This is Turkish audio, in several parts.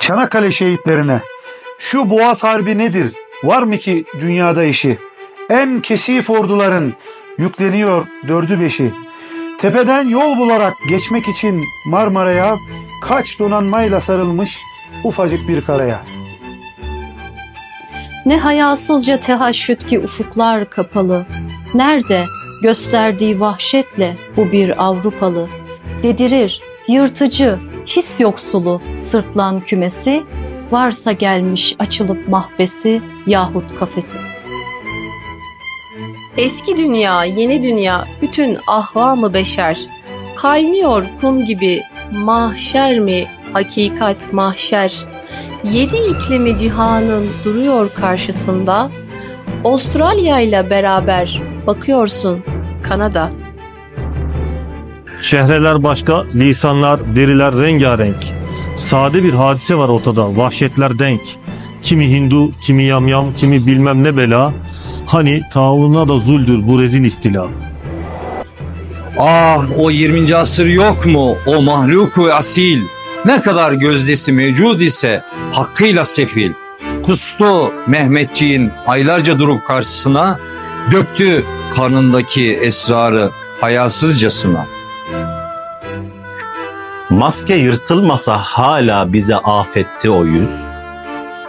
Çanakkale şehitlerine şu Boğaz Harbi nedir? Var mı ki dünyada işi? En kesif orduların yükleniyor dördü beşi. Tepeden yol bularak geçmek için Marmara'ya kaç donanmayla sarılmış ufacık bir karaya. Ne hayasızca tehaşüt ki ufuklar kapalı. Nerede gösterdiği vahşetle bu bir Avrupalı. Dedirir, yırtıcı, his yoksulu sırtlan kümesi, varsa gelmiş açılıp mahbesi yahut kafesi. Eski dünya, yeni dünya, bütün ahvamı beşer. Kaynıyor kum gibi mahşer mi, hakikat mahşer. Yedi iklimi cihanın duruyor karşısında. Avustralya ile beraber bakıyorsun Kanada. Şehreler başka, lisanlar, deriler rengarenk. Sade bir hadise var ortada, vahşetler denk. Kimi Hindu, kimi yamyam, kimi bilmem ne bela. Hani taununa da zuldür bu rezil istila. Ah o 20. asır yok mu o mahluku asil ne kadar gözdesi mevcud ise hakkıyla sefil. Kustu Mehmetçiğin aylarca durup karşısına döktü karnındaki esrarı hayasızcasına. Maske yırtılmasa hala bize afetti o yüz.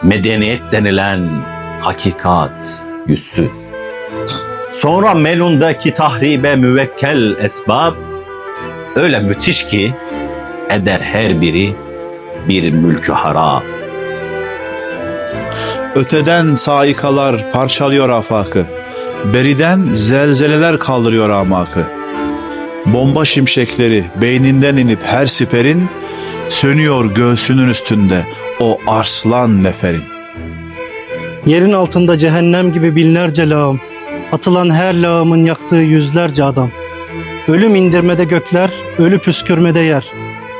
Medeniyet denilen hakikat yüzsüz. Sonra melundaki tahribe müvekkel esbab öyle müthiş ki eder her biri bir mülkü harap. Öteden saikalar parçalıyor afakı. Beriden zelzeleler kaldırıyor amakı. Bomba şimşekleri beyninden inip her siperin sönüyor göğsünün üstünde o arslan neferin. Yerin altında cehennem gibi binlerce lağım. Atılan her lağımın yaktığı yüzlerce adam. Ölüm indirmede gökler, ölü püskürmede yer.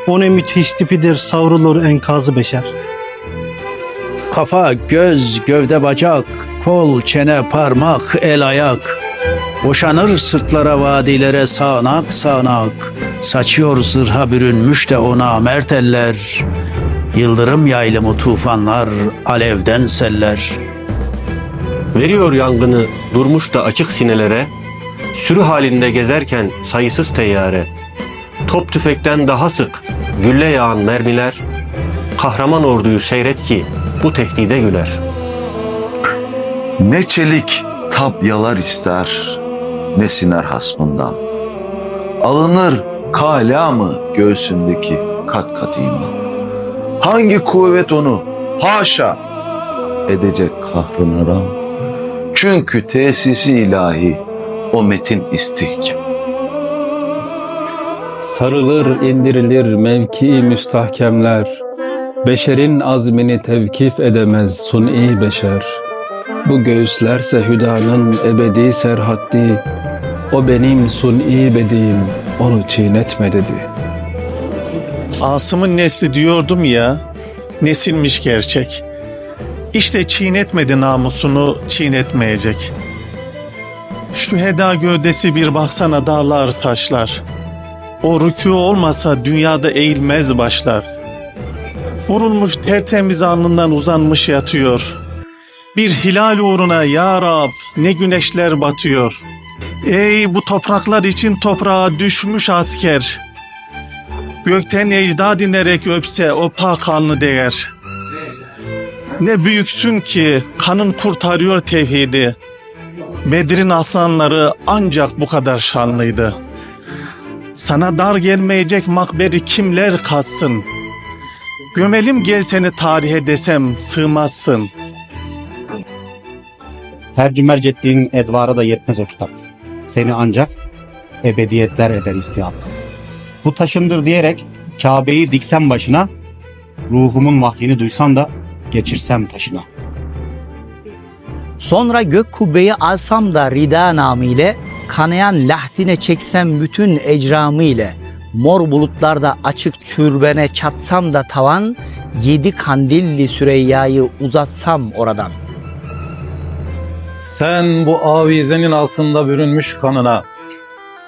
O ne müthiş tipidir savrulur enkazı beşer. Kafa, göz, gövde, bacak, kol, çene, parmak, el, ayak. Boşanır sırtlara, vadilere sağanak sağanak. Saçıyor zırha bürünmüş de ona mert eller. Yıldırım yaylımı tufanlar, alevden seller. Veriyor yangını durmuş da açık sinelere, sürü halinde gezerken sayısız teyyare. Top tüfekten daha sık gülle yağan mermiler, kahraman orduyu seyret ki bu tehdide güler. Ne çelik tabyalar ister, ne siner hasmından. Alınır kala mı göğsündeki kat kat iman. Hangi kuvvet onu haşa edecek kahrına ram. Çünkü tesisi ilahi o metin istihkam. Sarılır indirilir mevki müstahkemler. Beşerin azmini tevkif edemez suni beşer. Bu göğüslerse hüdanın ebedi serhaddi. O benim suni bediğim onu çiğnetme dedi. Asım'ın nesli diyordum ya, nesilmiş gerçek. İşte çiğnetmedi namusunu, çiğnetmeyecek. Şu heda gövdesi bir baksana dağlar taşlar. O rükû olmasa dünyada eğilmez başlar. Vurulmuş tertemiz alnından uzanmış yatıyor. Bir hilal uğruna ya Rab ne güneşler batıyor. Ey bu topraklar için toprağa düşmüş asker. Gökten ecdad inerek öpse o pak alnı değer. Ne büyüksün ki kanın kurtarıyor tevhidi. Bedir'in aslanları ancak bu kadar şanlıydı. Sana dar gelmeyecek makberi kimler katsın? Gömelim gel seni tarihe desem sığmazsın. Tercümerc ettiğin edvara da yetmez o kitap. Seni ancak ebediyetler eder istihap. Bu taşındır diyerek Kabe'yi diksem başına, ruhumun vahyini duysam da geçirsem taşına. Sonra gök kubbeyi alsam da rida namı ile, kanayan lahdine çeksem bütün ecramı ile, mor bulutlarda açık türbene çatsam da tavan, yedi kandilli Süreyya'yı uzatsam oradan. Sen bu avizenin altında bürünmüş kanına,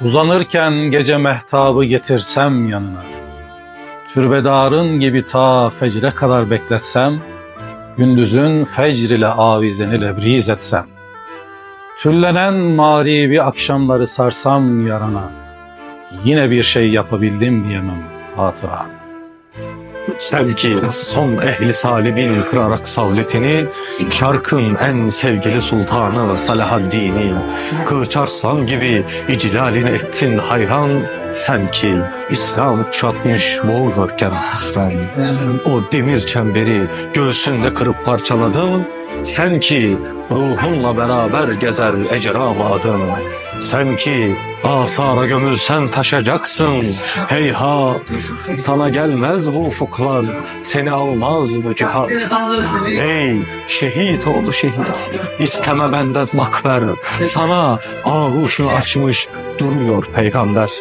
uzanırken gece mehtabı getirsem yanına. Türbedarın gibi ta fecre kadar bekletsem, gündüzün fecr ile avizeni lebriz etsem, tüllenen mağribi akşamları sarsam yarana, yine bir şey yapabildim diyemem hatıra. Sen ki son ehli salibin kırarak savletini, şarkın en sevgili sultanı Salahaddin'i, Kılıç gibi iclalini ettin hayran, sen ki İslam kuşatmış boğulurken İsrail. O demir çemberi göğsünde kırıp parçaladın, sen ki ruhunla beraber gezer ecram adın. Sen ki asara gömülsen taşacaksın. Heyhat sana gelmez bu ufuklar, seni almaz bu cihat. Ey şehit oğlu şehit, isteme benden makber. Sana ağuşu açmış duruyor peygamber.